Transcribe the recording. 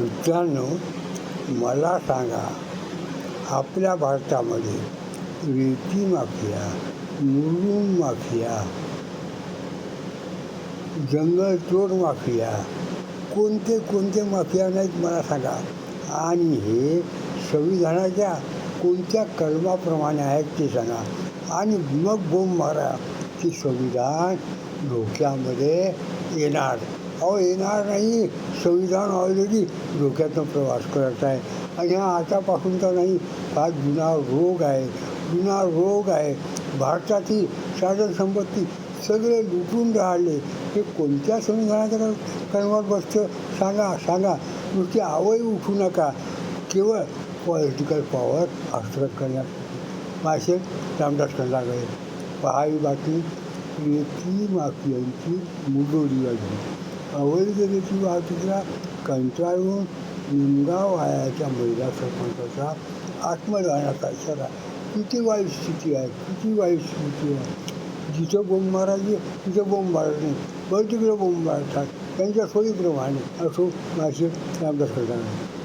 मित्रांनो मला सांगा आपल्या भारतामध्ये रेती माफिया मुरुम माफिया जंगलतोड माफिया कोणते कोणते माफिया नाहीत मला सांगा. आणि हे संविधानाच्या कोणत्या कलमाप्रमाणे आहेत ते सांगा. आणि मग बोंब मारा की संविधान धोक्यामध्ये येणार. अहो येणार नाही. संविधान ऑलरेडी डोक्यातनं प्रवास करत आहे. आणि हा आतापासून तर नाही हा जुना रोग आहे. जुना रोग आहे. भारतातील साधन संपत्ती सगळे लुटून राहिले. हे कोणत्या संविधानाच्या कल बसतं? सांगा सांगा. नुसती आवय उठू नका. केवळ पॉलिटिकल पॉवर हस्तगत करण्यासाठी मासे रामदास खंडागळे पहावी बातमी रेती माफियांची मुडोडी वाजली अवैधतेची वाहतुकीला कंटाळून निमगाव आयाच्या महिला सरपंचाचा आत्मदानाचा इशारा. किती वाईट स्थिती आहे किती वाईट स्थिती आहे. जिथं बोंब मारायची तिथं बोंब मारत नाही. बरं तिकडे बोंब मारतात त्यांच्या सोयीप्रमाणे असो माझे रामदास खंडागळे